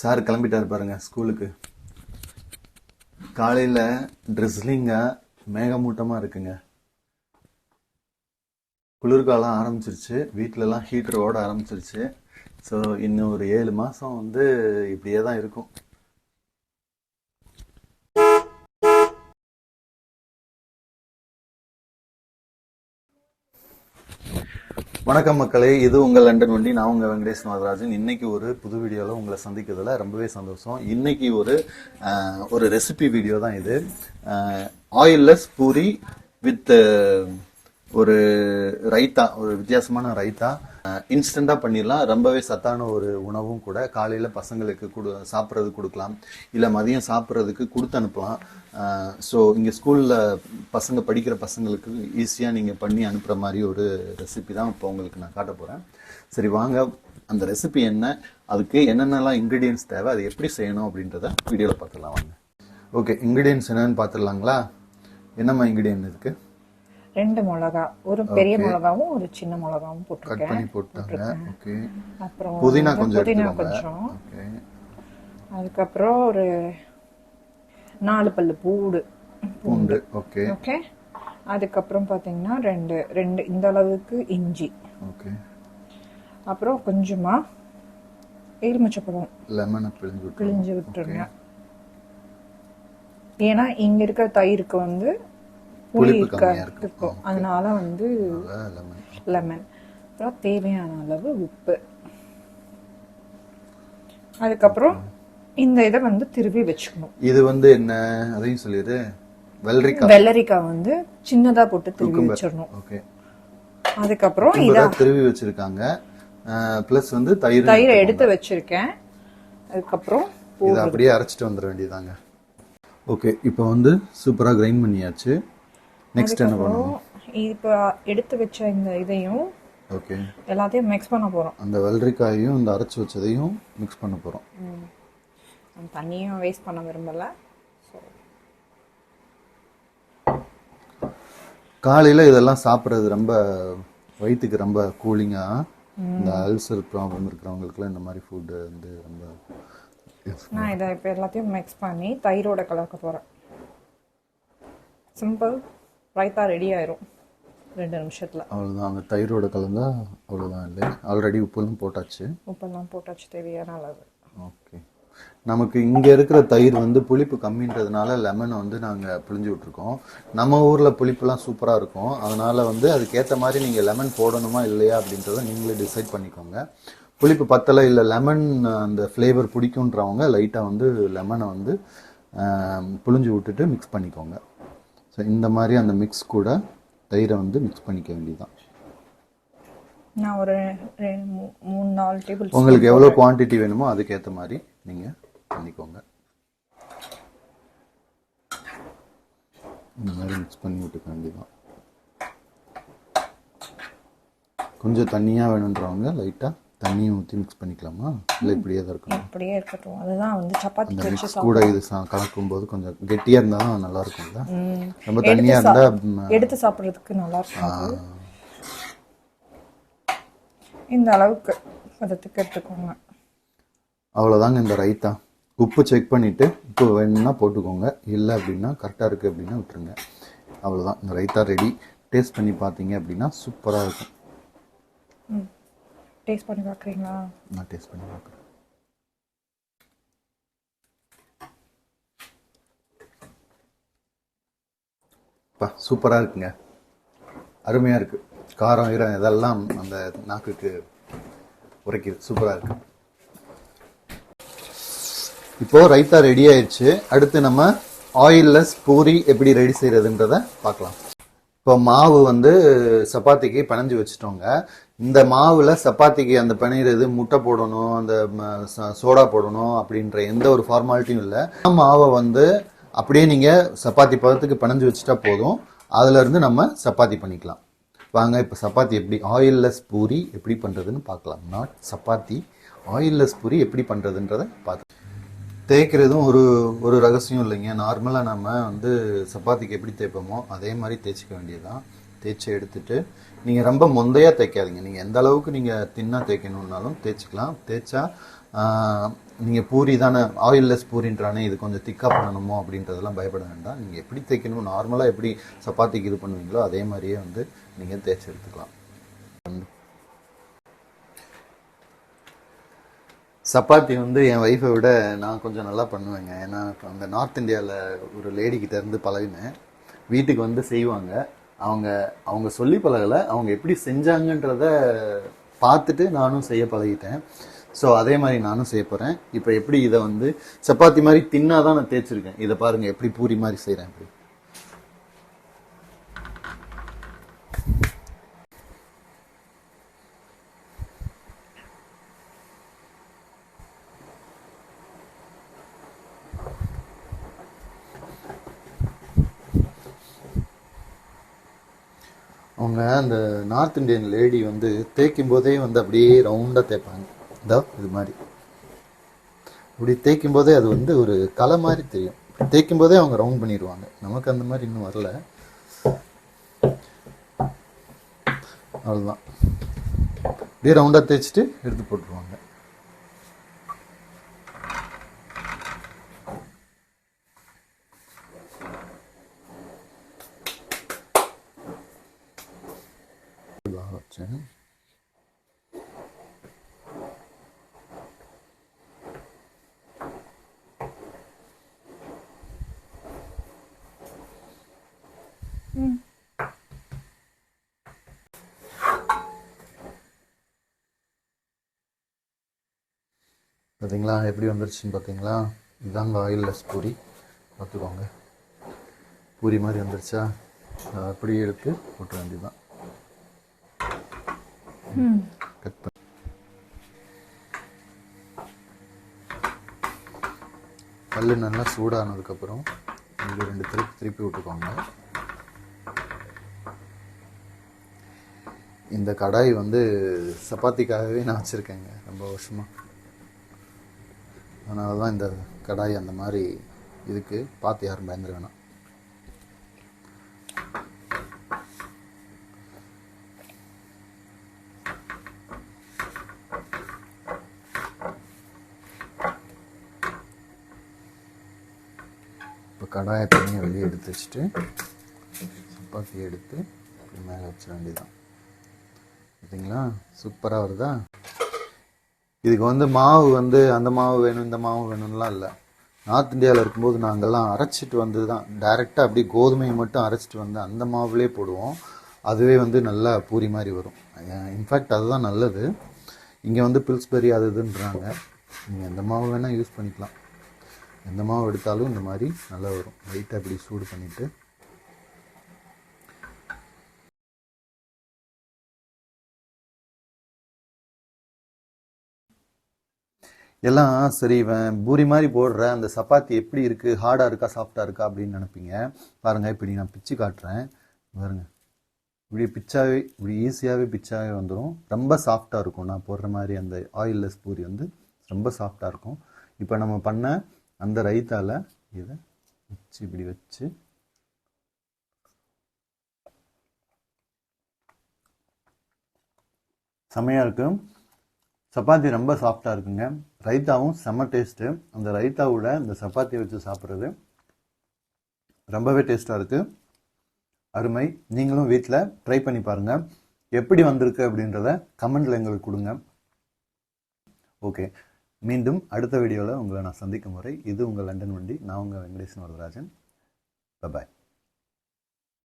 Sir கிளம்பிட்டாரு பாருங்க ஸ்கூலுக்கு. காலையில் ட்ரெஸ்லிங்காக மேகமூட்டமாக இருக்குங்க. குளிர்காலம் ஆரம்பிச்சிருச்சு. வீட்டிலலாம் ஹீட்டர் ஓட ஆரம்பிச்சிருச்சு. ஸோ இன்னும் ஒரு ஏழு மாதம் வந்து இப்படியே தான் இருக்கும். வணக்கம் மக்களே இது உங்கள் லண்டன் வண்டி நான் உங்கள் வெங்கடேஷ் நாகராஜன் இன்னைக்கு ஒரு புது வீடியோவில் உங்களை சந்திக்கிறதுல ரொம்பவே சந்தோஷம். இன்னைக்கு ஒரு ஒரு ரெசிபி வீடியோ தான் இது. ஆயில்லெஸ் பூரி வித் ஒரு ரைத்தா ஒரு வித்தியாசமான ரைத்தா. இன்ஸ்டண்ட்டாக பண்ணிடலாம். ரொம்பவே சத்தான ஒரு உணவும் கூட காலையில் பசங்களுக்கு கொடு சாப்பிட்றது கொடுக்கலாம். இல்லை மதியம் சாப்பிட்றதுக்கு கொடுத்து அனுப்பலாம். ஸோ இங்கே ஸ்கூலில் பசங்க படிக்கிற பசங்களுக்கு ஈஸியாக நீங்கள் பண்ணி அனுப்புகிற மாதிரி ஒரு ரெசிபி தான் இப்போ உங்களுக்கு நான் காட்ட போகிறேன் சரி வாங்க. அந்த ரெசிபி என்ன? அதுக்கு என்னென்னலாம் இன்க்ரீடியன்ஸ் தேவை? அது எப்படி செய்யணும் அப்படின்றத வீடியோவில் பார்த்துடலாம். வாங்க. ஓகே இன்க்ரீடியன்ஸ் என்னென்னு பார்த்துடலாங்களா? என்னம்மா இன்க்ரீடியன்ட் இருக்குது ரெண்டு மிளகா ஒரு பெரிய மிளகாவும் ஒரு சின்ன மிளகாவும் போட்டிருக்கேன். அப்புறம் புதினா கொஞ்சம் புதினா கொஞ்சம். அதுக்கப்புறம் ஒரு நாலு பல்லு பூடு பூண்டு. ஓகே ஓகே அதுக்கப்புறம் பார்த்தீங்கன்னா ரெண்டு ரெண்டு இந்த அளவுக்கு இஞ்சி. ஓகே அப்புறம் கொஞ்சமா எலுமிச்சப்பழம். லெமனை பிழிஞ்சு பிழிஞ்சு விட்டுருங்க. ஏன்னா இங்க இருக்கிற தயிருக்கு வந்து புளிப்பு இருக்கும். அதனால வந்து லெமன் லெமன் அப்புறம் தேவையான அளவு உப்பு. அதுக்கப்புறம் இந்த இதை வந்து திருவி வச்சுக்கணும். இது வந்து என்ன? அதையும் சொல்லிடு. வெள்ளரிக்காய். வெள்ளரிக்காய் வந்து சின்னதா போட்டு திருவி வச்சிடணும். ஓகே அதுக்கப்புறம் இத திருவி வச்சிருக்காங்க. ப்ளஸ் வந்து தயிர் தயிரை எடுத்து வச்சிருக்கேன். அதுக்கப்புறம் இதை அப்படியே அரைச்சிட்டு வந்துட வேண்டியதாங்க ஓகே இப்போ வந்து சூப்பராக கிரைண்ட் பண்ணியாச்சு. நெக்ஸ்ட் என்ன பண்ணணும்? இப்போ எடுத்து வச்ச இந்த இதையும் ஓகே எல்லாத்தையும் மிக்ஸ் பண்ண போறோம். அந்த வெள்ளரிக்காயையும் இந்த அரைச்சி வச்சதையும் மிக்ஸ் பண்ண போகிறோம் தண்ணியும் வேஸ்ட் பண்ண விரும்பல. காலையில் இதெல்லாம் சாப்பிட்றது ரொம்ப வயிற்றுக்கு ரொம்ப கூலிங்காக இந்த அல்சர் ப்ராப்ளம் இருக்கிறவங்களுக்குலாம் இந்த மாதிரி ஃபுட்டு வந்து ரொம்ப நான் இதை இப்போ எல்லாத்தையும் மிக்ஸ் பண்ணி தயிரோட கலக்க போறேன். சிம்பிள் ரைத்தா ரெடி ஆயிரும். ரெண்டு நிமிஷத்துல. அவ்வளோதான் அந்த தயிரோட கலந்தா அவ்வளோதான் இல்லை ஆல்ரெடி உப்புலாம் போட்டாச்சு. உப்பெல்லாம் போட்டாச்சு. தேவையான அளவு. ஓகே நமக்கு இங்கே இருக்கிற தயிர் வந்து புளிப்பு கம்மின்றதுனால லெமனை வந்து நாங்கள் பிழிஞ்சு விட்ருக்கோம் நம்ம ஊரில் புளிப்புலாம் சூப்பராக இருக்கும். அதனால் வந்து அதுக்கேற்ற மாதிரி நீங்கள் லெமன் போடணுமா இல்லையா அப்படின்றத நீங்களே டிசைட் பண்ணிக்கோங்க. புளிப்பு பத்தலை இல்லை லெமன் அந்த ஃப்ளேவர் பிடிக்குன்றவங்க லைட்டாக வந்து லெமனை வந்து ஆம், புழிஞ்சு விட்டுட்டு மிக்ஸ் பண்ணிக்கோங்க. ஸோ இந்த மாதிரி அந்த மிக்ஸ் கூட தயிரை வந்து மிக்ஸ் பண்ணிக்க வேண்டியதுதான். நான் ஒரு மூணு நாலு டேபிள் உங்களுக்கு எவ்வளோ குவாண்டிட்டி வேணுமோ அதுக்கேற்ற மாதிரி நீங்கள் பண்ணிக்கோங்க. இந்த மாதிரி மிக்ஸ் பண்ணி விட்டுக்க வேண்டியதான் கொஞ்சம் தண்ணியாக வேணுன்றவங்க லைட்டாக தண்ணியை ஊற்றி மிக்ஸ் பண்ணிக்கலாமா? இல்லை இப்படியே தான் இருக்கணும்? அப்படியே இருக்கட்டும். அதுதான் வந்து சப்பாத்தி அந்த மிக்ஸ் கூட இது சா- கலக்கும்போது கொஞ்சம் கெட்டியாக இருந்தால் தான் நல்லா இருக்கும்ல. ரொம்ப தண்ணியாக இருந்தால் எடுத்து சாப்பிட்றதுக்கு நல்லா இருக்கும். இந்த அளவுக்கு பதத்துக்கு எடுத்துக்கோங்க. அவ்வளோதாங்க இந்த ரைத்தா. உப்பு செக் பண்ணிவிட்டு உப்பு வேணும்னா போட்டுக்கோங்க. இல்லை அப்படின்னா கரெக்டாக இருக்குது அப்படின்னா விட்டுருங்க. அவ்வளோதான் இந்த ரைத்தா ரெடி டேஸ்ட் பண்ணி பார்த்தீங்க அப்படின்னா சூப்பராக இருக்கும். ம். டேஸ்ட் பண்ணி பார்க்குறீங்களா நான் டேஸ்ட் பண்ணி பார்க்குறேன் பா சூப்பராக இருக்குங்க. அருமையாக இருக்குது காரம் ஈரம் இதெல்லாம் அந்த நாக்குக்கு உரைக்குது. சூப்பராக இருக்கு. இப்போ ரைத்தா ரெடி ஆயிடுச்சு அடுத்து நம்ம ஆயில்லெஸ் பூரி எப்படி ரெடி செய்யறதுன்றத பார்க்கலாம். இப்போ மாவு வந்து சப்பாத்திக்கு பிணைஞ்சு வச்சுட்டோங்க. இந்த மாவில் சப்பாத்திக்கு அந்த பிணையிறது முட்டை போடணும் அந்த சோடா போடணும் அப்படின்ற எந்த ஒரு ஃபார்மாலிட்டியும் இல்லை. மாவை வந்து அப்படியே நீங்கள் சப்பாத்தி பதத்துக்கு பிணைஞ்சு வச்சுட்டா போதும். அதுலேருந்து நம்ம சப்பாத்தி பண்ணிக்கலாம். வாங்க இப்போ சப்பாத்தி எப்படி ஆயில்லெஸ் பூரி எப்படி பண்ணுறதுன்னு பார்க்கலாம். நாட் சப்பாத்தி ஆயில்லெஸ் பூரி எப்படி பண்ணுறதுன்றதை பார்த்து தேய்க்கிறதும் ஒரு ஒரு ரகசியம் இல்லைங்க. நார்மலாக நம்ம வந்து சப்பாத்திக்கு எப்படி தேய்ப்போமோ அதே மாதிரி தேய்ச்சிக்க வேண்டியதுதான். தேய்ச்சி எடுத்துட்டு நீங்கள் ரொம்ப மொந்தையாக தேய்க்காதீங்க. நீங்கள் எந்த அளவுக்கு நீங்கள் தின்னாக தேய்க்கணுன்னாலும் தேய்ச்சிக்கலாம். தேய்ச்சா நீங்கள் பூரி தானே ஆயில்லெஸ் பூரின்றானே இது கொஞ்சம் திக்காக பண்ணணுமோ அப்படின்றதெல்லாம் பயப்பட வேண்டாம். நீங்கள் எப்படி தேய்க்கணும் நார்மலாக எப்படி சப்பாத்திக்கு இது பண்ணுவீங்களோ அதே மாதிரியே வந்து நீங்கள் தேய்ச்சி எடுத்துக்கலாம். சப்பாத்தி வந்து என் ஒய்ஃபை விட நான் கொஞ்சம் நல்லா பண்ணுவேங்க. ஏன்னா இப்போ அந்த நார்த் இந்தியாவில் ஒரு லேடி இருந்து பழகினேன். வீட்டுக்கு வந்து செய்வாங்க. அவங்க அவங்க சொல்லி பழகலை. அவங்க எப்படி செஞ்சாங்கன்றத பார்த்துட்டு நானும் செய்ய பழகிட்டேன். ஸோ அதே மாதிரி நானும் செய்ய போகிறேன் இப்போ எப்படி இதை வந்து சப்பாத்தி மாதிரி தின்னாதான் நான் தேய்ச்சிருக்கேன். இதை பாருங்கள் எப்படி பூரி மாதிரி செய்கிறேன் இப்படி அவங்க அந்த நார்த் இந்தியன் லேடி வந்து தேய்க்கும் போதே வந்து அப்படியே ரவுண்டாக தேய்ப்பாங்க. இதோ இது மாதிரி. இப்படி தேய்க்கும் போதே அது வந்து ஒரு கலை மாதிரி தெரியும். தேய்க்கும் போதே அவங்க ரவுண்ட் பண்ணிடுவாங்க. நமக்கு அந்த மாதிரி இன்னும் வரல. அவ்வளோதான் அப்படியே ரவுண்டாக தேய்ச்சிட்டு எடுத்து போட்டுருவாங்க. இதாக பார்த்தீங்களா எப்படி வந்துருச்சுன்னு பார்த்தீங்களா இதுதாங்க ஆயில்லெஸ் பூரி. பார்த்துக்கோங்க பூரி மாதிரி வந்துருச்சா? அப்படியே எடுத்து போட்ட வேண்டியதுதான். கட் பண்ணி கல் நல்லா சூடானதுக்கப்புறம் இங்கே ரெண்டு திருப்பி திருப்பி விட்டுக்கோங்க. இந்த கடாய் வந்து சப்பாத்திக்காகவே நான் வச்சுருக்கேங்க ரொம்ப வருஷமாக அதனால தான் இந்த கடாய் அந்த மாதிரி இதுக்கு பார்த்து யாரும் பயந்துரு வேணாம். கடாயை தனியாக வெளியே எடுத்து வச்சுட்டு சப்பாத்தி எடுத்து இப்படி மேலே வச்சிட வேண்டியதான் பார்த்தீங்களா சூப்பராக வருதா? இதுக்கு வந்து மாவு வந்து அந்த மாவு வேணும் இந்த மாவு வேணும்லாம் இல்லை. நார்த் இந்தியாவில் இருக்கும்போது நாங்கள்லாம் அரைச்சிட்டு வந்து தான் டைரெக்டாக அப்படியே கோதுமையை மட்டும் அரைச்சிட்டு வந்து அந்த மாவுலேயே போடுவோம். அதுவே வந்து நல்லா பூரி மாதிரி வரும். இன்ஃபேக்ட் அதுதான் நல்லது. இங்கே வந்து பில்ஸ்பெரி அது இதுன்றாங்க. நீங்கள் எந்த மாவு வேணால் யூஸ் பண்ணிக்கலாம். எந்த மாவு எடுத்தாலும் இந்த மாதிரி நல்லா வரும். லைட்டாக இப்படி சூடு பண்ணிவிட்டு எல்லாம் சரி இவன் பூரி மாதிரி போடுற அந்த சப்பாத்தி எப்படி இருக்குது ஹார்டாக இருக்கா சாஃப்டாக இருக்கா அப்படின்னு நினைப்பீங்க. பாருங்கள் இப்படி நான் பிச்சு காட்டுறேன். பாருங்க. இப்படி பிச்சாவே இப்படி ஈஸியாகவே பிச்சாவே வந்துடும் ரொம்ப சாஃப்டாக இருக்கும். நான் போடுற மாதிரி அந்த ஆயில்லெஸ் பூரி வந்து ரொம்ப சாஃப்டாக இருக்கும். இப்போ நம்ம பண்ண அந்த ரைத்தால இதை வச்சு இப்படி வச்சு செம்மையாக இருக்கும் சப்பாத்தி ரொம்ப சாஃப்டாக இருக்குங்க. ரைத்தாவும் செம்ம டேஸ்ட்டு அந்த ரைத்தாவோட இந்த சப்பாத்தியை வச்சு சாப்பிட்றது ரொம்பவே டேஸ்ட்டாக இருக்குது அருமை. நீங்களும் வீட்டில் ட்ரை பண்ணி பாருங்கள் எப்படி வந்திருக்கு அப்படின்றத கமெண்டில் எங்களுக்கு கொடுங்க. ஓகே மீண்டும் அடுத்த வீடியோவில் உங்களை நான் சந்திக்கும் முறை இது உங்கள் லண்டன் வண்டி நான் உங்கள் வெங்கடேசன் வரதராஜன். பாய்